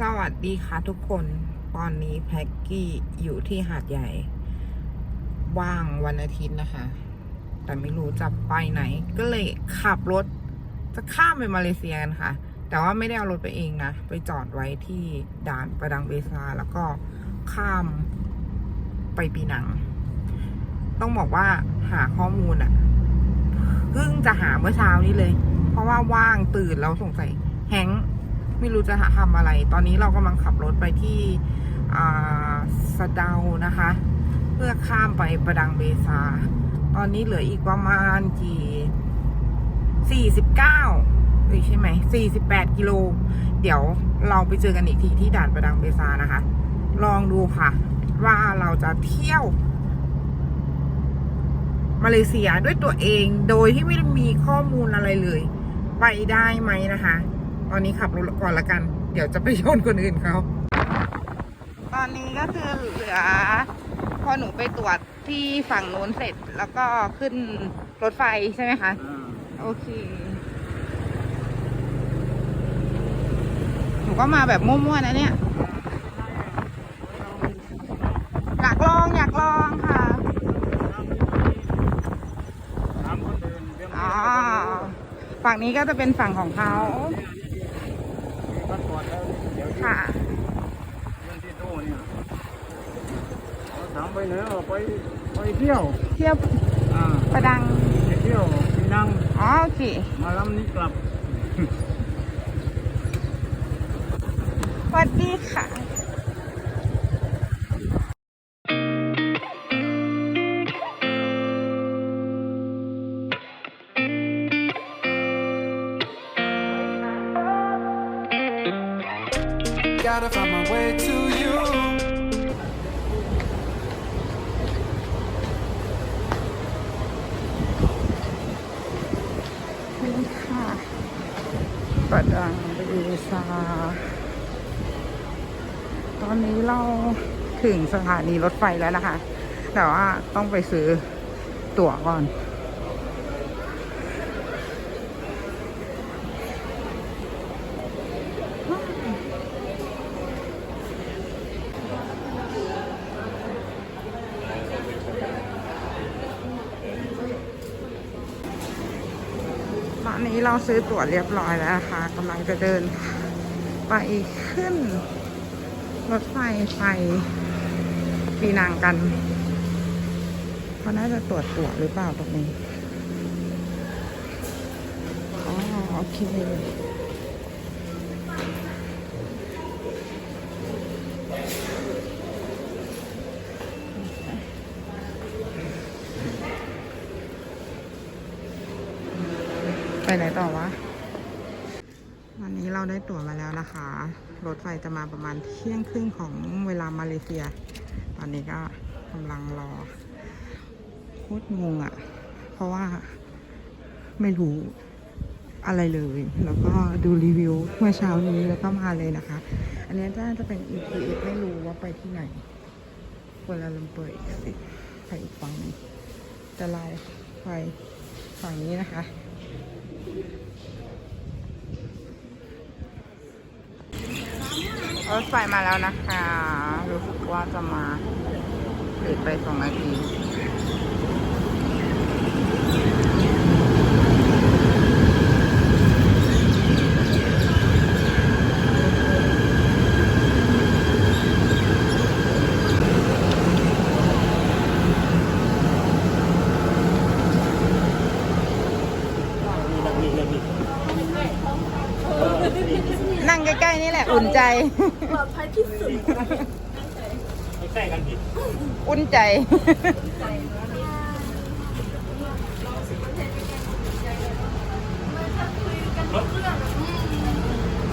สวัสดีค่ะทุกคนตอนนี้แพ็กกี้อยู่ที่หาดใหญ่ ว่างวันอาทิตย์นะคะ แต่ไม่รู้จะไปไหน ก็เลยขับรถ จะข้ามไปมาเลเซียกันค่ะ แต่ว่าไม่ได้เอารถไปเองนะ ไปจอดไว้ที่ด่านประดังเบซา แล้วก็ข้ามไปปีนัง ต้องบอกว่าหาข้อมูลอะเพิ่งจะหาเมื่อเช้านี้เลย เพราะว่าว่างตื่นแล้วสงสัยแฮง ไม่รู้จะหาทำอะไร ตอนนี้เรากำลังขับรถไปที่สะเดานะคะ เพื่อข้ามไปประดังเบซา ตอนนี้เหลืออีกประมาณกี่สี่สิบเก้าใช่ไหมสี่สิบแปดกิโล เดี๋ยวเราไปเจอกันอีกทีที่ด่านประดังเบซานะคะ ลองดูค่ะ ว่าเราจะเที่ยวมาเลเซียด้วยตัวเองโดยที่ไม่มีข้อมูลอะไรเลย ไปได้ไหมนะคะ ตอนนี้ขับรถก่อนละกัน เดี๋ยวจะไปชนคนอื่นเขา ตอนนี้ก็คือเหลือ พอหนูไปตรวจที่ฝั่งโน้นเสร็จแล้วก็ขึ้นรถไฟใช่ไหมคะ โอเค หนูก็มาแบบมั่วๆนะเนี่ย อยากลองอยากลองค่ะถามคนอื่นเรื่องอ๋อฝั่งนี้ก็จะเป็นฝั่งของเขามีพาสปอร์ต แล้วเดี๋ยวยื่นค่ะยื่นที่โต้เนี่ยเขาถามไปไหนเอาไปไปเที่ยว เทียบอ่าประดัง ไปเที่ยวปีนังอ๋อโอเค มาลำนี้กลับสวัสดีค่ะ Gotta find my way to you. นี่ค่ะประดังเบซาตอนนี้เราถึงสถานีรถไฟแล้วนะคะ แต่ว่าต้องไปซื้อตั๋วก่อน เราซื้อตั๋วเรียบร้อยแล้วนะคะกำลังจะเดินไปขึ้น รถไฟไปปีนังกันเขาน่าจะตรวจตั๋วหรือเปล่าตรงนี้อ๋อโอเค ไปไหนต่อวะ วันนี้เราได้ตั๋วมาแล้วนะคะ รถไฟจะมาประมาณเที่ยงครึ่งของเวลามาเลเซีย ตอนนี้ก็กำลังรอโคตรงงอะ่ะ เพราะว่าไม่รู้อะไรเลย แล้วก็ดูรีวิวเมื่อเช้านี้แล้วก็มาเลยนะคะ อันนี้น่าจะเป็น ETS ไม่รู้ว่าไปที่ไหนกัวลาลัมเปอร์อีกสิไปอีกฝั่งนึงจะไล่ไปฝั่งนี้นะคะ รถไฟมาแล้วนะคะ รู้สึกว่าจะมาเลทไปสองนาที ใกล้ๆนี่แหละอุ่นใจ ปลอดภัยที่สุดใกล้กันผิดอุ่นใจ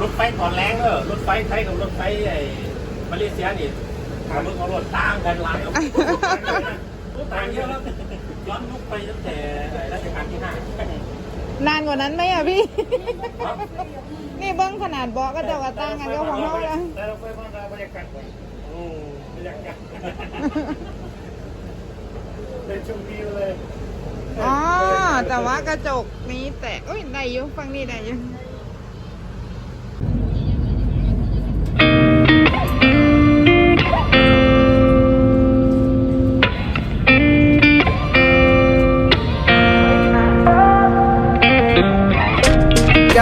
รถไฟก่อนแรงเออรถไฟไทยกับรถไฟไอ้มาเลเซียนี่ทางรถของรถต่างกันหลายรถต่างเยอะแล้วย้อนยุคไปตั้งแต่รัชกาลที่ห้า นานกว่านั้นไหมอะพี่ นี่เบิ้งขนาดเบอกก็เจะกระตั้งกันก็ของเขาแล้วแต่เราไปบ้านเราบรรยากาศก่อนโอ้บรรยากาศเป็นชมวิวเลยอ๋อแต่ว่ากระจกนี้แตกเอ้ยได้อยู่ฟังนี่ได้อยู่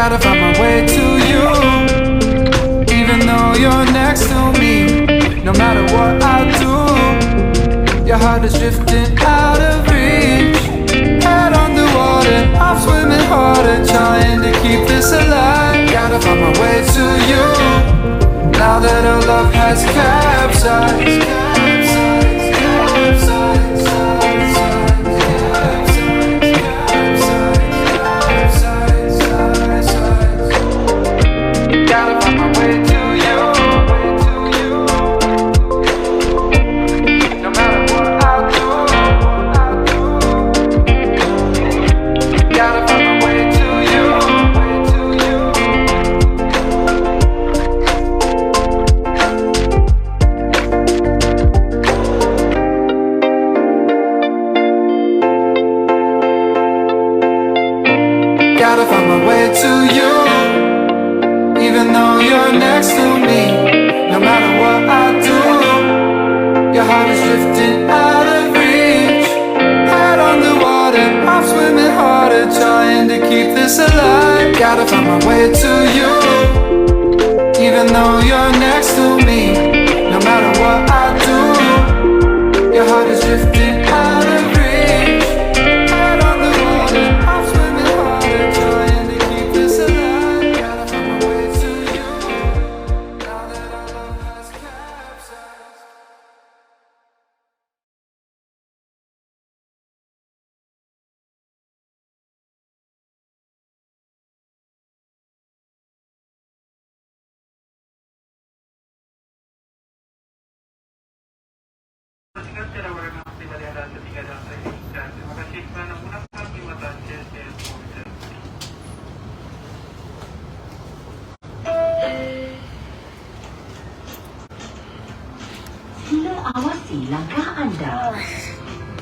Gotta find my way to you. Even though you're next to me, no matter what I do, your heart is drifting out of reach. Head underwater, I'm swimming harder, trying to keep this alive. Gotta find my way to you. Now that our love has capsized.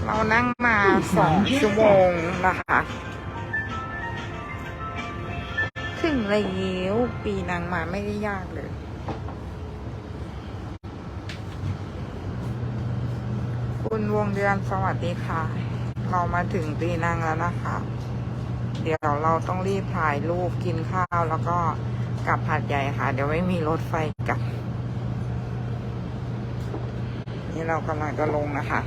เรานั่งมาสองชั่วโมงนะคะ ถึงแล้วปีนางมาไม่ได้ยากเลย คุณวงเดือนสวัสดีค่ะ เรามาถึงปีนังแล้วนะคะ เดี๋ยวเราต้องรีบถ่ายรูปกินข้าวแล้วก็กลับหัดใหญ่ค่ะ เดี๋ยวไม่มีรถไฟกลับ นี่เรากำลังจะลงนะคะ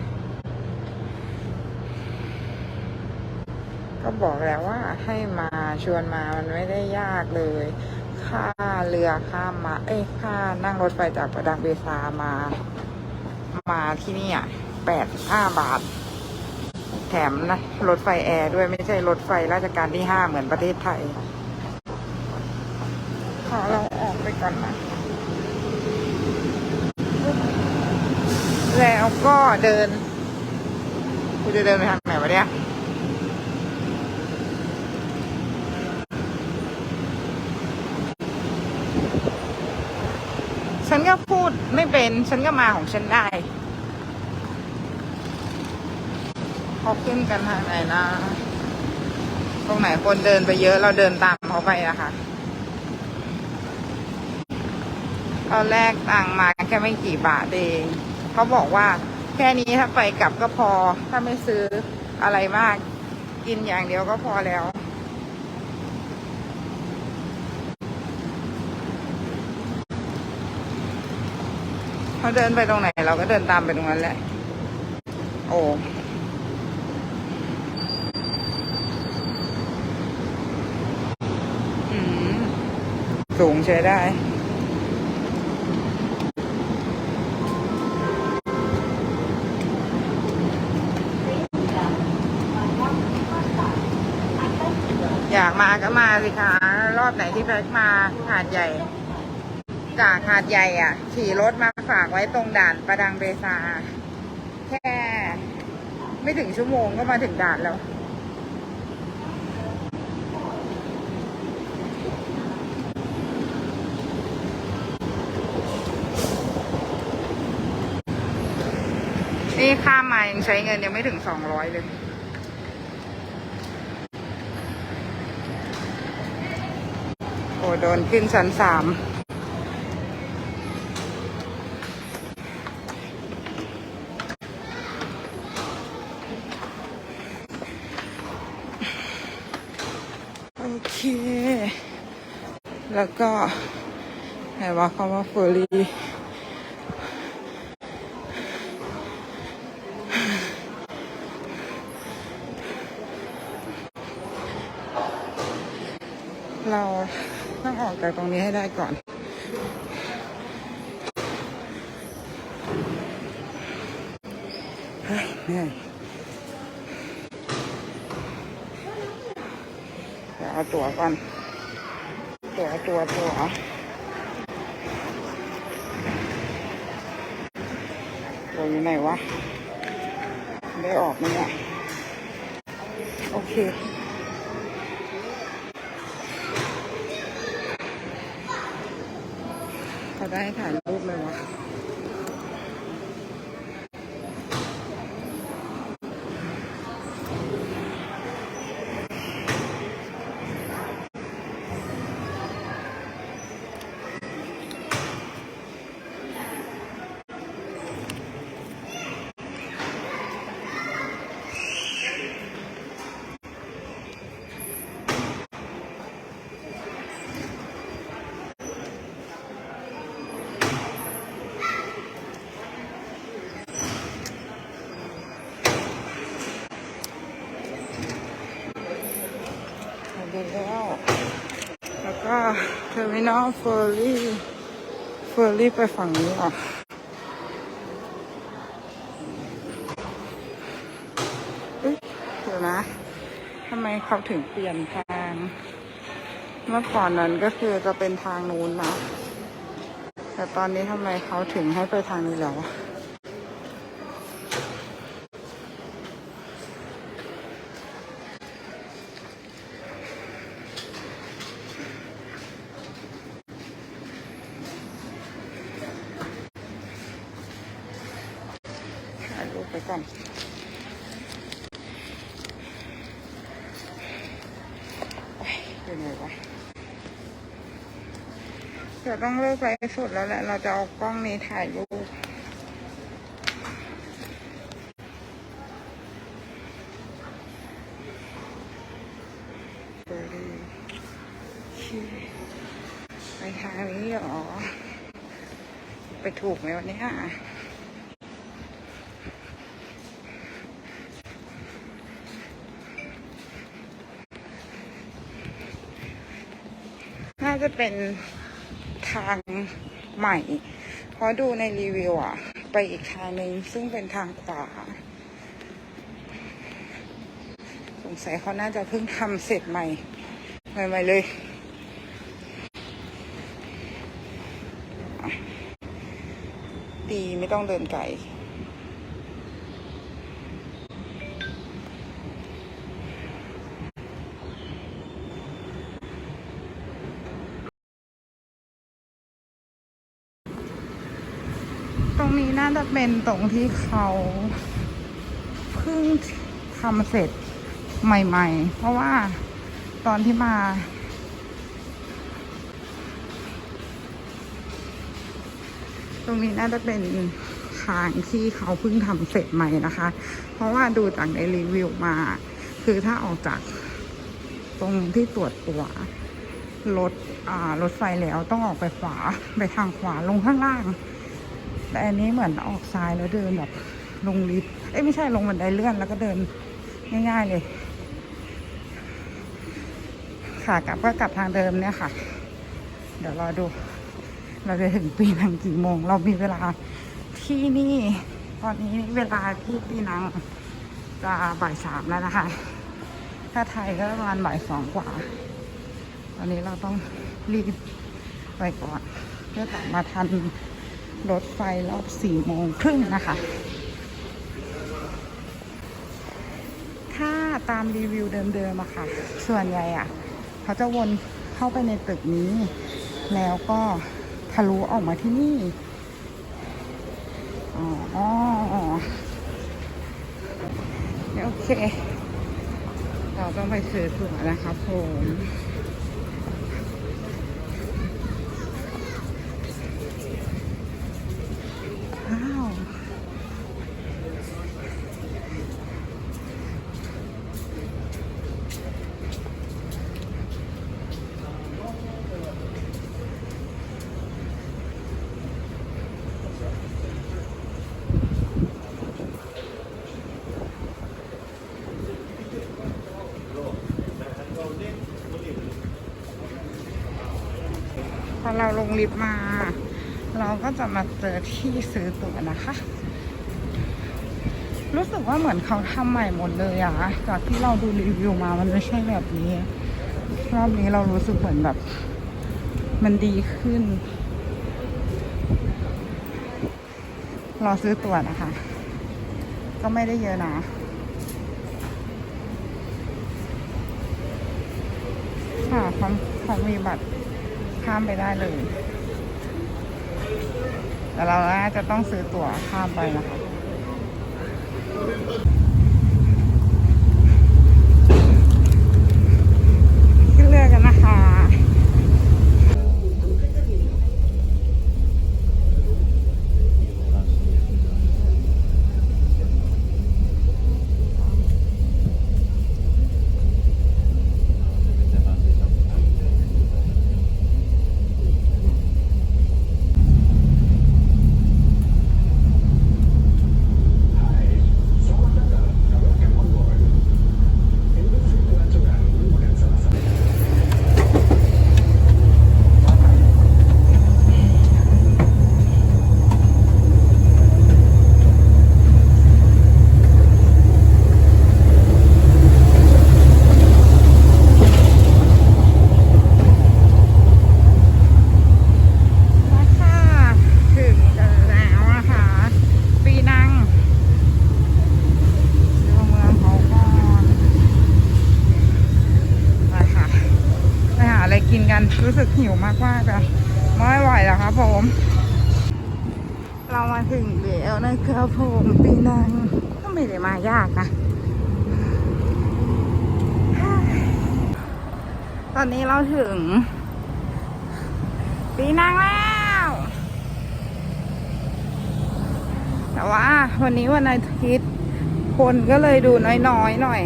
ก็บอกแล้วว่าให้มาชวนมามันไม่ได้ยากเลย ค่าเรือข้ามมา เอ้ยค่านั่งรถไฟจากประดังเบซามา มาที่นี่อะแปดห้าบาท แถมนะรถไฟแอร์ด้วยไม่ใช่รถไฟราชการที่ห้าเหมือนประเทศไทยขอเราออกไปก่อนนะ แล้วก็เดินกูจะเดินไปทางไหนวะเนี่ยฉันก็พูดไม่เป็น ฉันก็มาของฉันได้เขาขึ้นกันทางไหนนะ ตรงไหนคนเดินไปเยอะ เราเดินตามเขาไปอะค่ะตอนแรกตังมาแค่ไม่กี่บาทเอง เขาบอกว่าแค่นี้ถ้าไปกลับก็พอ ถ้าไม่ซื้ออะไรมาก กินอย่างเดียวก็พอแล้ว เขาเดินไปตรงไหน เราก็เดินตามไปตรงนั้นแหละ โอ้สูงใช้ได้ มาก็มาสิคะรอบไหนที่แพ็กมาหาดใหญ่ จากหาดใหญ่อะ ขี่รถมาฝากไว้ตรงด่านประดังเบซา แค่ ไม่ถึงชั่วโมงก็มาถึงด่านแล้วนี่ข้ามมายังใช้เงินยังไม่ถึงสองร้อยเลย โดนขึ้นชั้นสามโอเค แล้วก็ไหนว่าคำว่าฟอร์รี่ จากตรงนี้ให้ได้ก่อน เหนื่อยเดี๋ยวเอาตัวก่อน ตัวตัวตัวตัวอยู่ไหนวะ ได้ออกไหมเนี่ย โอเค เขา ได้ถ่ายรูปเลยวะคะดูแล้ว แล้วก็ เทอร์มินอลเฟอร์รี่ เฟอร์รี่ไปฝั่งนี้อะเอ๊ะเดี๋ยวนะทำไมเขาถึงเปลี่ยนทาง เมื่อก่อนนั้นก็คือจะเป็นทางนู้นนะ แต่ตอนนี้ทำไมเขาถึงให้ไปทางนี้แล้วอะ ถ่ายรูปไปก่อนโอ๊ยอยู่ไหนวะเดี๋ยวต้องเลิกลฟ์สดแล้วแหละ เราจะเอากล้องนี้ถ่ายรูปไปทางนี้เหรอ ไปถูกไหมวันนี้น่าจะเป็น ทางใหม่ เพราะดูในรีวิวอะไปอีกทางหนึ่งซึ่งเป็นทางขวา สงสัยเขาน่าจะเพิ่งทำเสร็จใหม่ ใหม่ๆเลยดีไม่ต้องเดินไกล ตรงนี้น่า จะเป็นตรงที่เขาเพิ่งทำเสร็จใหม่ ๆ เพราะว่าตอนที่มาตรงนี้น่าจะเป็นทางที่เขาเพิ่งทำเสร็จใหม่นะคะ เพราะว่าดูจากในรีวิวมา คือถ้าออกจากตรงที่ตรวจตัวรถอ่ารถไฟแล้วต้องออกไปขวาไปทางขวาลงข้างล่าง แต่อันนี้เหมือนออกซ้ายแล้วเดินแบบลงลิฟต์เอ้ยไม่ใช่ลงบันไดเลื่อนแล้วก็เดินง่าย ๆ เลยขากลับก็กลับทางเดิมเนี่ยค่ะ เดี๋ยวรอดู เราจะถึงปีนังกี่โมง เรามีเวลาที่นี่ ตอนนี้เวลาที่ปีนังจะบ่ายสามแล้วนะคะ ถ้าไทยก็ประมาณบ่ายสองกว่า ตอนนี้เราต้องรีบไปก่อน เพื่อกลับมาทัน รถไฟรอบสี่โมงครึ่งนะคะ ถ้าตามรีวิวเดิมๆอะค่ะ ส่วนใหญ่อะเขาจะวนเข้าไปในตึกนี้ แล้วก็ทะลุออกมาที่นี่ อ๋อโอเค เราต้องไปซื้อตั๋วนะคะผม เราลงลิฟต์มา เราก็จะมาเจอที่ซื้อตั๋วนะคะ รู้สึกว่าเหมือนเขาทำใหม่หมดเลยอะจากที่เราดูรีวิวมามันไม่ใช่แบบนี้รอบนี้เรารู้สึกเหมือนแบบ มันดีขึ้น รอซื้อตั๋วนะคะ ก็ไม่ได้เยอะนะค่ะเขาเขามีบัตร ข้ามไปได้เลย แต่เราน่าจะต้องซื้อตั๋วข้ามไปนะคะ ขึ้นเรือกันนะคะ มาค่ะถึงกันแล้วนะคะปีนังดูเมืองเขาก่อนไปค่ะไปหาอะไรกินกันรู้สึกหิวมากมากๆเลยไม่ไหวแล้วครับผม เรามาถึงแล้วนะครับผมปีนังก็ไม่ได้มายากนะ ต อนนี้เราถึง ปีนางแล้ว แต่ว่าวันนี้วันอาทิตย์คนก็เลยดูน้อยๆหน่อย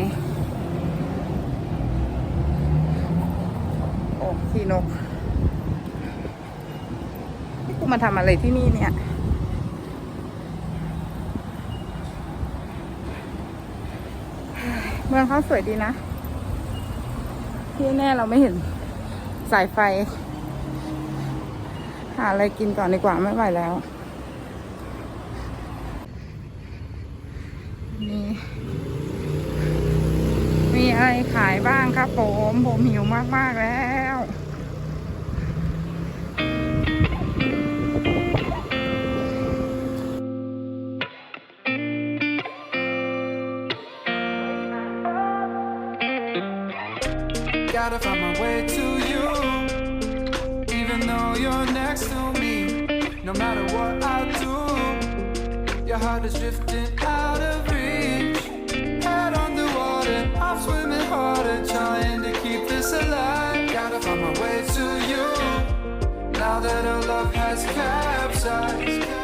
โอ้ขี่นกนี่กูมาทำอะไรที่นี่เนี่ยเมืองเขาสวยดีนะ ที่แน่เราไม่เห็นสายไฟ หาอะไรกินก่อนดีกว่าไม่ไหวแล้วมีมีอะไรขายบ้างครับผม ผมหิวมาก ๆ แล้ว no matter what I do, your heart is drifting out of reach. Head underwater, I'm swimming harder, trying to keep this alive. Gotta find my way to you. Now that our love has capsized.